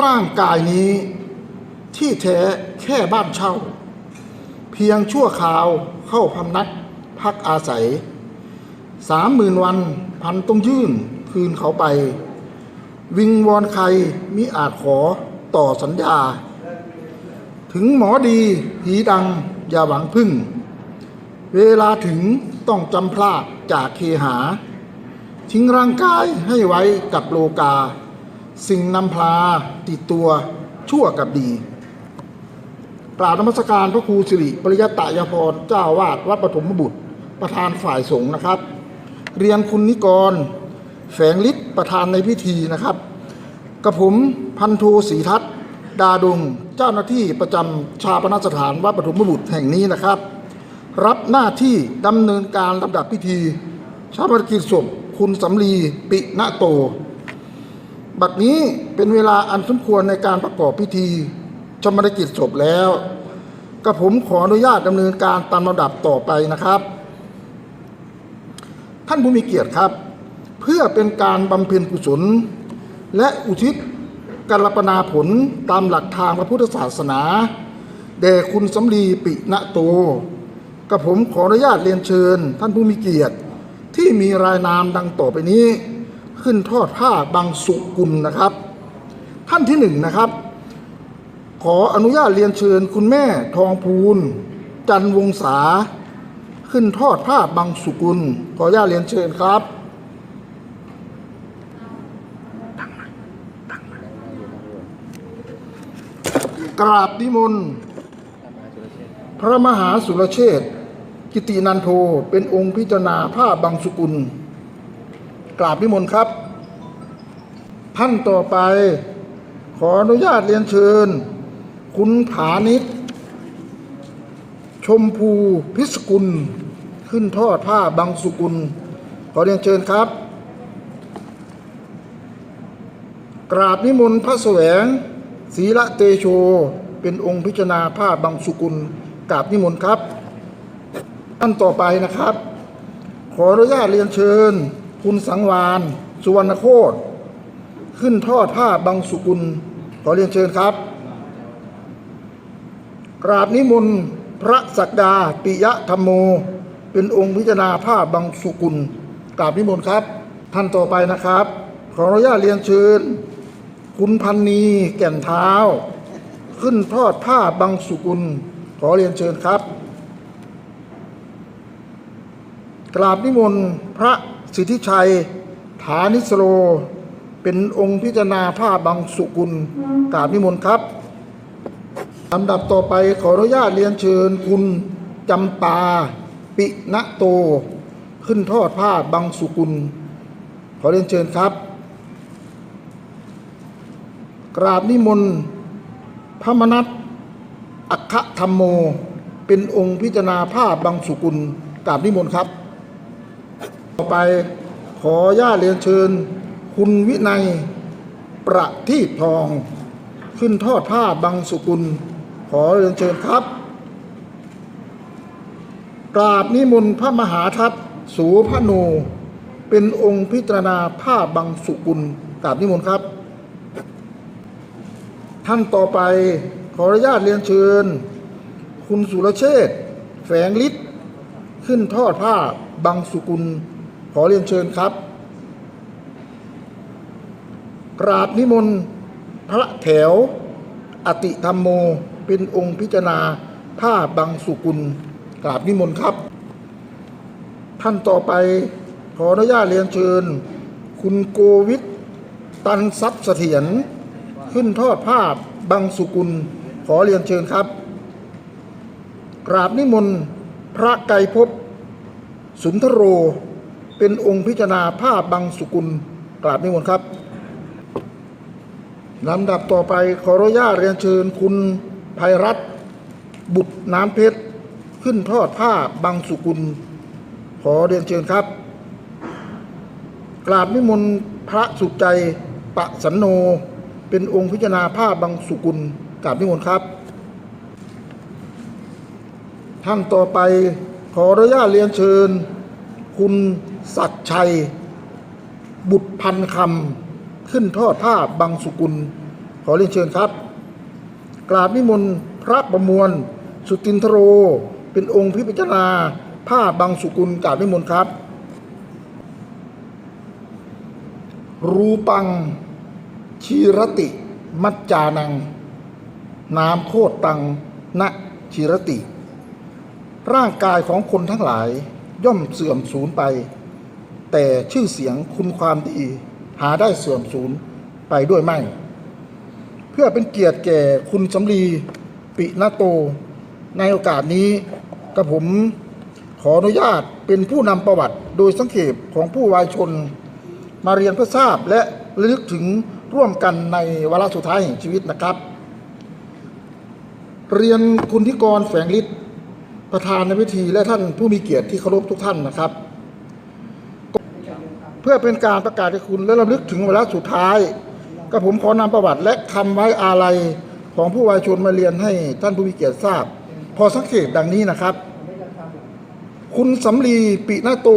ร่างกายนี้ที่แท้แค่บ้านเช่า เพียงชั่วคราวเข้าพำนักพักอาศัยสามหมื่นวันพันต้องยื่นคืนเขาไป วิงวอนใครมิอาจขอต่อสัญญา ถึงหมอดีผีดังอย่าหวังพึ่ง เวลาถึงต้องจำพลาดจากเคหา ทิ้งร่างกายให้ไว้กับโลกา สิ่งนำพลาติดตัวชั่วกับดีกราบนมัสการพระครูสิริปริยตายพรเจ้าวาดวัดปฐมบุตร ประธานฝ่ายสงฆ์นะครับ เรียนคุณนิกร แฝงฤทธิ์ประธานในพิธีนะครับกระผมพันโทศรีทัศน์ดาดงเจ้าหน้าที่ประจำชาปนสถานวัดปฐมบุตรแห่งนี้นะครับ รับหน้าที่ดำเนินการลำดับพิธี ชาปนกิจศพคุณสำลีปิณโต บัดนี้เป็นเวลาอันสมควรในการประกอบพิธีชาปนกิจศพแล้วกระผมขออนุญาตดำเนินการตามลำดับต่อไปนะครับ ท่านผู้มีเกียรติครับ เพื่อเป็นการบำเพ็ญกุศล และอุทิศกัลปนาผลตามหลักทางพระพุทธศาสนาแด่คุณสำลีปิณโตกับผมขออนุญาตเรียนเชิญ ท่านผู้มีเกียรติที่มีรายนามดังต่อไปนี้ ขึ้นทอดผ้าบางสุกุลนะครับ ท่านที่หนึ่งนะครับ ขออนุญาตเรียนเชิญคุณแม่ทองพูน จันวงศาขึ้นทอดผ้าบางสุกุล ขออนุญาตเรียนเชิญครับกราบนิมนต์พระมหาสุรเชษฐกิตินันโทเป็นองค์พิจารณาผ้าบางสุกุล กราบนิมนต์ครับ ท่านต่อไป ขออนุญาตเรียนเชิญ คุณผานิชชมพูพิสกุล ขึ้นทอดผ้าบางสุกุล ขอเรียนเชิญครับ กราบนิมนต์พระแสวงศีละเตโช เป็นองค์พิจารณาผ้าบางสุกุล กราบนิมนต์ครับ ท่านต่อไปนะครับ ขออนุญาตเรียนเชิญ คุณสังวานสุวรรณโคตรขึ้นทอดผ้าบางสุกุลขอเรียนเชิญครับ กราบนิมนต์พระศักดาปิยะธรรมโม เป็นองค์พิจารณาผ้าบางสุกุลกราบนิมนต์ครับ ท่านต่อไปนะครับ ขออนุญาตเรียนเชิญ คุณพันนีแก่นเท้า ขึ้นทอดผ้าบางสุกุล ขอเรียนเชิญครับ กราบนิมนต์พระ สิทธิชัย ฐานิสโร เป็นองค์พิจารณาผ้าบางสุกุลกราบนิมนต์ครับลำดับต่อไปขออนุญาตเรียนเชิญคุณจำปา ปิณโต ขึ้นทอดผ้าบางสุกุล ขอเรียนเชิญครับ กราบนิมนต์พระมนัตอัคคธรรมโม เป็นองค์พิจารณาผ้าบางสุกุลกราบนิมนต์ครับ ต่อไปขอญาตเรียนเชิญ คุณวินัย ประทีปทอง ขึ้นทอดผ้าบางสุกุล ขอเรียนเชิญครับกราบนิมนต์พระมหาทัตสูพระโน เป็นองค์พิจารณาผ้าบางสุกุลกราบนิมนต์ครับ ท่านต่อไปขออนุญาตเรียนเชิญ คุณสุรเชษแฝงฤทธิ์ขึ้นทอดผ้าบางสุกุล ขอเรียนเชิญครับ กราบนิมนต์พระแถว อติธรรมโม เป็นองค์พิจารณาผ้าบางสุกุล กราบนิมนต์ครับ ท่านต่อไปขออนุญาตเรียนเชิญ คุณโกวิทตันทรัพย์เสถียรขึ้นทอดผ้าบางสุกุล ขอเรียนเชิญครับ กราบนิมนต์พระไกรภพสุนทโร เป็นองค์พิจารณาผ้าบางสุกุลกราบนิมนต์ครับลำดับต่อไปขออนุญาตเรียนเชิญคุณภัยรัตน์บุตรน้ำเพชร ขึ้นทอดผ้าบางสุกุล ขอเรียนเชิญครับ กราบนิมนต์พระสุใจปะสันโน เป็นองค์พิจารณาผ้าบางสุกุลกราบนิมนต์ครับ ท่านต่อไปขออนุญาตเรียนเชิญ คุณศักชัย บุตรพันคำขึ้นทอดผ้าบางสุกุล ขอเรียนเชิญครับ กราบนิมนต์พระประมวล สุตินทโร เป็นองค์พิพิจารณาผ้าบางสุกุลกราบนิมนต์ครับ รูปัง ชีรติ มัจจานังนามโคตตังณชีรติ ร่างกายของคนทั้งหลาย ย่อมเสื่อมสูญไป แต่ชื่อเสียงคุณความดี หาได้เสื่อมสูญไปด้วยไม่ เพื่อเป็นเกียรติแก่คุณสำลีปินาโต ในโอกาสนี้กระผมขออนุญาตเป็นผู้นำประวัติโดยสังเขปของผู้วายชน มาเรียนเพื่อทราบและระลึกถึงร่วมกันในวาระสุดท้ายแห่งชีวิตนะครับ เรียนคุณธิกรแฝงฤทธิ์ ประธานในพิธีและท่านผู้มีเกียรติที่เคารพทุกท่านนะครับ เพื่อเป็นการประกาศให้คุณและระลึกถึงวาสุดท้ายก็ผมขอนำประวัติและคำไว้อาลัยของผู้วายชนมาเรียนให้ท่านผู้มีเกียรติทราบ พอสังเกตดังนี้นะครับ คุณสำลีปินาโต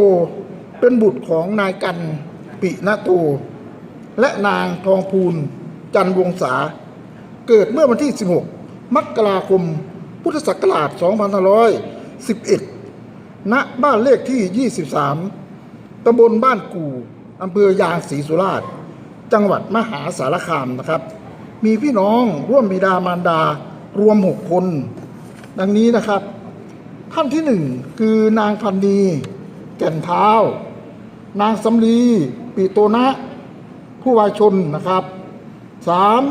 เป็นบุตรของนายกันปินาโต และนางทองพูนจันวงศาเกิดเมื่อวันที่ 16 มกราคม พุทธศักราช 2511 ณ บ้านเลขที่ 23 ตำบลบ้านกู่อำเภอยางศรีสุราษฎร์ จังหวัดมหาสารคามนะครับ มีพี่น้องร่วมบิดามารดารวม 6 คน ดังนี้นะครับ ท่านที่หนึ่งคือนางพันนีแก่นเท้า นางสำลีปิโตนะ ผู้วายชนนะครับสาม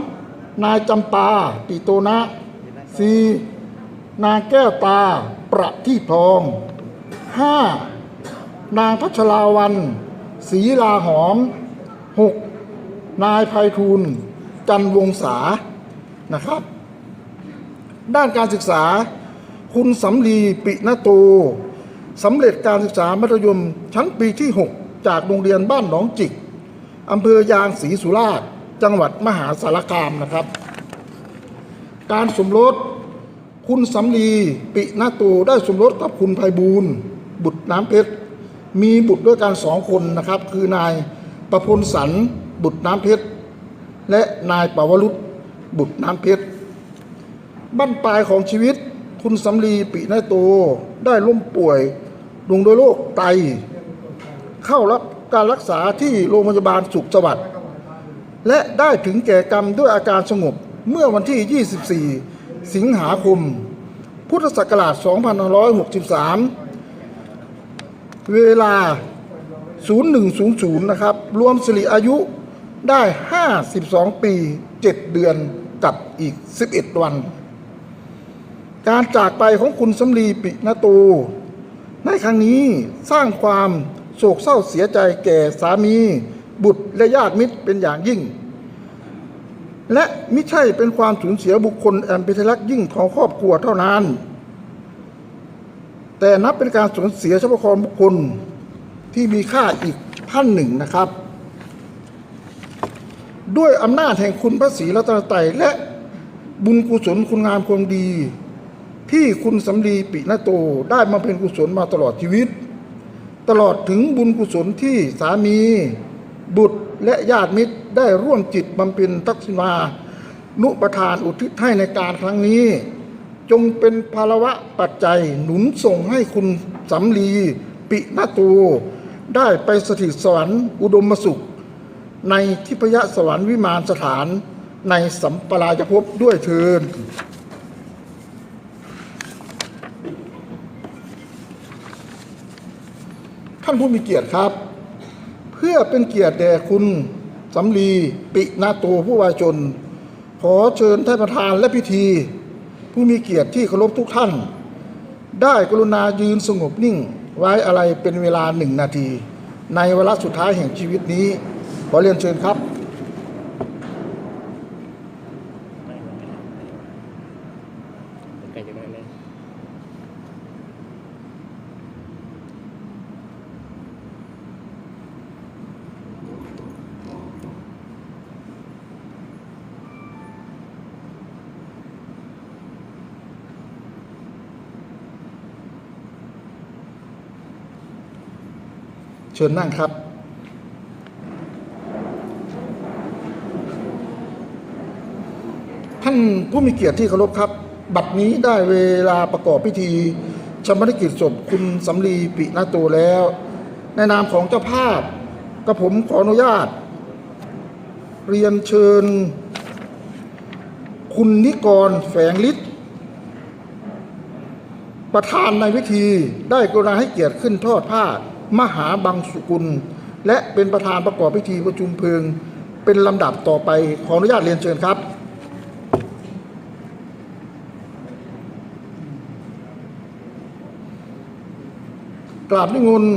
นายจำปาปิโตนะสี่ นางแก้วตาประทีปทองห้านางพัชราวันศรีลาหอมหกนายไพฑูรย์จันวงศานะครับ ด้านการศึกษา คุณสำลีปินาโตสำเร็จการศึกษามัธยมชั้นปีที่ 6 จากโรงเรียนบ้านหนองจิกอำเภอยางศรีสุราษฎร์จังหวัดมหาสารคามนะครับ การสมรส คุณสำลีปินาโตได้สมรสกับคุณไพบูลบุตรน้ำเพชรมีบุตรด้วยกันสองคนนะครับ คือนายประพลสันบุตรน้ำเพชรและนายปวรุษบุตรน้ำเพชรบั้นปลายของชีวิต คุณสำลีปินาโตได้ล้มป่วยลงด้วยโรคไต เข้ารับการรักษาที่โรงพยาบาลสุขสวัสดิ์และได้ถึงแก่กรรมด้วยอาการสงบเมื่อวันที่ 24 สิงหาคม พุทธศักราช 2563 เวลา 0100 นะครับ รวมสิริอายุได้ 52 ปี 7 เดือนกับอีก 11 วัน การจากไปของคุณสำลีปินาโตในครั้งนี้สร้างความโศกเศร้าเสียใจแก่สามี บุตรและญาติมิตรเป็นอย่างยิ่ง และไม่ใช่เป็นความสูญเสียบุคคลแอันเปที่รักยิ่งของครอบครัวเท่านั้น แต่นับเป็นการสูญเสียทรัพยากรบุคคลที่มีค่าอีกท่านหนึ่งนะครับ ด้วยอำนาจแห่งคุณพระศรีรัตนตรัยและบุญกุศลคุณงามความดี ที่คุณสำลีปินาโตได้มาเป็นกุศลมาตลอดชีวิต ตลอดถึงบุญกุศลที่สามี บุตร และญาติมิตรได้ร่วมจิตบำเพ็ญทักษิณานุประทานอุทิศให้ในการครั้งนี้ จงเป็นภาระปัจจัยหนุนส่งให้คุณสำลีปินาโตได้ไปสถิตสวรรค์อุดมสุข ในทิพยสวรรค์วิมานสถานในสัมปรายภพด้วยเทินท่านผู้มีเกียรติครับ เพื่อเป็นเกียรติแด่คุณสำลีปินาโตผู้วายชน ขอเชิญท่านประธานและพิธี ผู้มีเกียรติที่เคารพทุกท่าน ได้กรุณายืนสงบนิ่งไว้อะไรเป็นเวลาหนึ่งนาที ในเวลาสุดท้ายแห่งชีวิตนี้ ขอเรียนเชิญครับ ใกล้จะได้เลย เชิญนั่งครับ ท่านผู้มีเกียรติที่เคารพครับ บัดนี้ได้เวลาประกอบพิธีชำระกิจศพคุณสำลีปินาโตแล้ว ในนามของเจ้าภาพกระผมขออนุญาต เรียนเชิญ คุณนิกรแฝงฤทธิ์ประธานในพิธีได้กรุณาให้เกียรติขึ้นทอดผ้า มหาบังสุกุล และเป็นประธานประกอบพิธีประชุมเพลิง เป็นลำดับต่อไปขออนุญาตเรียนเชิญครับกราบนิมนต์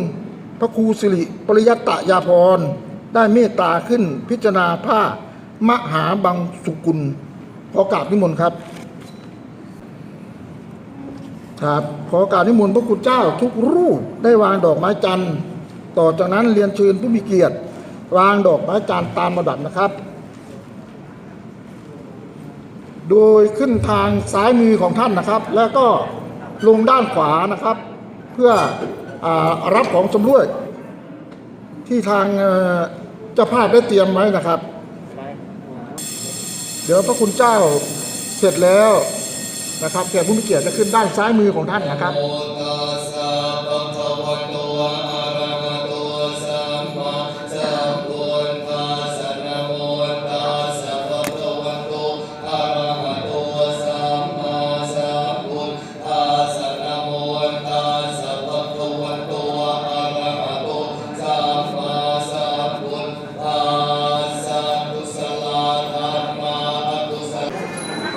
พระครูสิริปริยัตตยาพร ได้เมตตาขึ้นพิจารณาผ้ามหาบังสุกุลขอกราบนิมนต์ครับ ครับขอกราบนิมนต์พระคุณเจ้าทุกรูปได้วางดอกไม้จันทร์ต่อจากนั้นเรียนเชิญผู้มีเกียรติ วางดอกไม้จันทร์ตามระดับนะครับ โดยขึ้นทางซ้ายมือของท่านนะครับ แล้วก็ลงด้านขวานะครับ เพื่ออรับของชำรวยที่ทางเจ้าภาพได้เตรียมไว้นะครับ เดี๋ยวพระคุณเจ้าเสร็จแล้ว นะครับแขกผู้มีเกียรติจะขึ้นด้านซ้ายมือของท่านนะครับ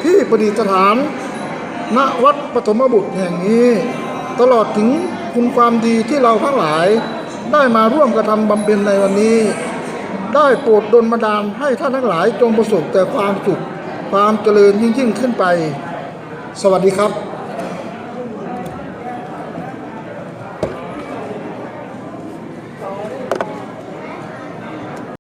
พี่ประดิษฐาน ณวัดปฐมบุตรแห่งนี้ ตลอดถึงคุณความดีที่เราทั้งหลาย ได้มาร่วมกระทำบำเพ็ญในวันนี้ ได้โปรดดลบันดาลให้ท่านทั้งหลายจงประสบแต่ความสุขความเจริญยิ่งยิ่งขึ้นไป สวัสดีครับ